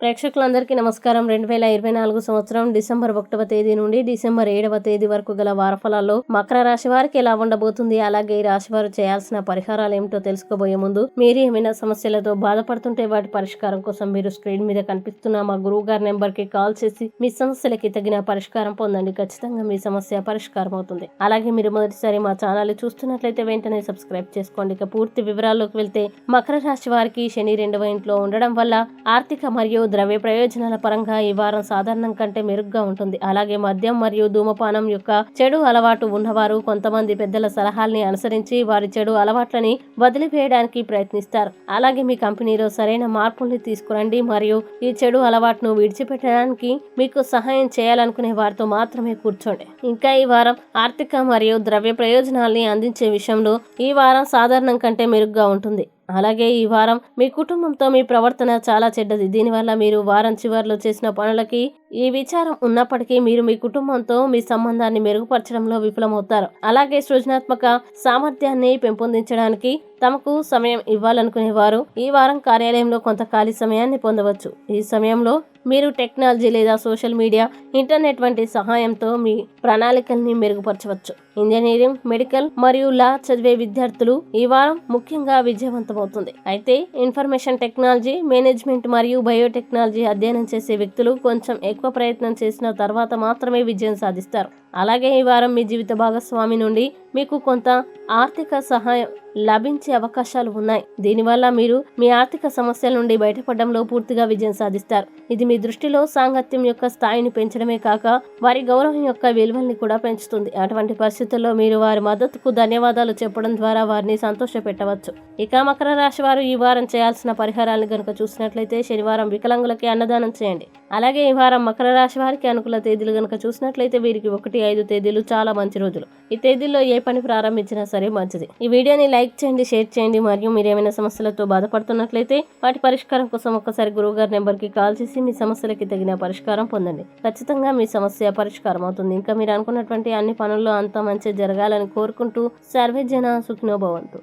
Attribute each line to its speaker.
Speaker 1: ప్రేక్షకులందరికీ నమస్కారం. రెండు వేల ఇరవై నాలుగు సంవత్సరం డిసెంబర్ ఒకటవ తేదీ నుండి డిసెంబర్ ఏడవ తేదీ వరకు గల వారఫలాల్లో మకర రాశి వారికి ఎలా ఉండబోతుంది అలాగే ఈ రాశి వారు చేయాల్సిన పరిహారాలు ఏమిటో తెలుసుకోబోయే ముందు మీరు ఏమైనా సమస్యలతో బాధపడుతుంటే వాటి పరిష్కారం కోసం మీరు స్క్రీన్ మీద కనిపిస్తున్న మా గురువు గారి నెంబర్కి కాల్ చేసి మీ సమస్యలకి తగిన పరిష్కారం పొందండి. ఖచ్చితంగా మీ సమస్య పరిష్కారం అవుతుంది. అలాగే మీరు మొదటిసారి మా ఛానల్ చూస్తున్నట్లయితే వెంటనే సబ్స్క్రైబ్ చేసుకోండి. ఇక పూర్తి వివరాల్లోకి వెళ్తే మకర రాశి వారికి శని రెండవ ఇంట్లో ఉండడం వల్ల ఆర్థిక మరియు ద్రవ్య ప్రయోజనాల పరంగా ఈ వారం సాధారణం కంటే మెరుగ్గా ఉంటుంది. అలాగే మద్యం మరియు ధూమపానం యొక్క చెడు అలవాటు ఉన్నవారు కొంతమంది పెద్దల సలహాల్ని అనుసరించి వారి చెడు అలవాట్లని వదిలివేయడానికి ప్రయత్నిస్తారు. అలాగే మీ కంపెనీలో సరైన మార్పుల్ని తీసుకురండి మరియు ఈ చెడు అలవాటును విడిచిపెట్టడానికి మీకు సహాయం చేయాలనుకునే వారితో మాత్రమే కూర్చోండి. ఇంకా ఈ వారం ఆర్థిక మరియు ద్రవ్య ప్రయోజనాల్ని అందించే విషయంలో ఈ వారం సాధారణం కంటే మెరుగ్గా ఉంటుంది. అలాగే ఈ వారం మీ కుటుంబంతో మీ ప్రవర్తన చాలా చెడ్డది. దీనివల్ల మీరు వారం చివరిలో చేసిన పనులకి ఈ విచారం ఉన్నప్పటికీ మీరు మీ కుటుంబంతో మీ సంబంధాన్ని మెరుగుపరచడంలో విఫలమవుతారు. అలాగే సృజనాత్మక సామర్థ్యాన్ని పెంపొందించడానికి తమకు సమయం ఇవ్వాలనుకునే వారు ఈ వారం కార్యాలయంలో కొంత ఖాళీ సమయాన్ని పొందవచ్చు. ఈ సమయంలో మీరు టెక్నాలజీ లేదా సోషల్ మీడియా ఇంటర్నెట్ వంటి సహాయంతో మీ ప్రణాళికల్ని మెరుగుపరచవచ్చు. ఇంజనీరింగ్ మెడికల్ మరియు లా చదివే విద్యార్థులు ఈ వారం ముఖ్యంగా విజయవంతమవుతుంది. అయితే ఇన్ఫర్మేషన్ టెక్నాలజీ మేనేజ్మెంట్ మరియు బయోటెక్నాలజీ అధ్యయనం చేసే వ్యక్తులు కొంచెం ఎక్కువ ప్రయత్నం చేసిన తర్వాత మాత్రమే విజయం సాధిస్తారు. అలాగే ఈ వారం మీ జీవిత భాగస్వామి నుండి మీకు కొంత ఆర్థిక సహాయం లభించే అవకాశాలు ఉన్నాయి. దీనివల్ల మీరు మీ ఆర్థిక సమస్యల నుండి బయటపడడంలో పూర్తిగా విజయం సాధిస్తారు. ఇది మీ దృష్టిలో సాంగత్యం యొక్క స్థాయిని పెంచడమే కాక వారి గౌరవం యొక్క విలువల్ని కూడా పెంచుతుంది. అటువంటి పరిస్థితుల్లో మీరు వారి మద్దతుకు ధన్యవాదాలు చెప్పడం ద్వారా వారిని సంతోషపెట్టవచ్చు. ఇక మకర రాశి వారు ఈ వారం చేయాల్సిన పరిహారాలను కనుక చూసినట్లయితే శనివారం వికలాంగులకి అన్నదానం చేయండి. అలాగే ఈ వారం మకర రాశి వారికి అనుకూల తేదీలు కనుక చూసినట్లయితే వీరికి ఒకటి ఐదు తేదీలు చాలా మంచి రోజులు. ఈ తేదీల్లో ఏ పని ప్రారంభించినా సరే మంచిది. ఈ వీడియోని లైక్ చేయండి షేర్ చేయండి మరియు మీరు ఏమైనా సమస్యలతో బాధపడుతున్నట్లయితే వాటి పరిష్కారం కోసం ఒక్కసారి గురువు గారి నెంబర్కి కాల్ చేసి మీ సమస్యలకి తగిన పరిష్కారం పొందండి. ఖచ్చితంగా మీ సమస్య పరిష్కారం అవుతుంది. ఇంకా మీరు అనుకున్నటువంటి అన్ని పనుల్లో అంతా మంచి జరగాలని కోరుకుంటూ సర్వే జన సుఖినోభవంతు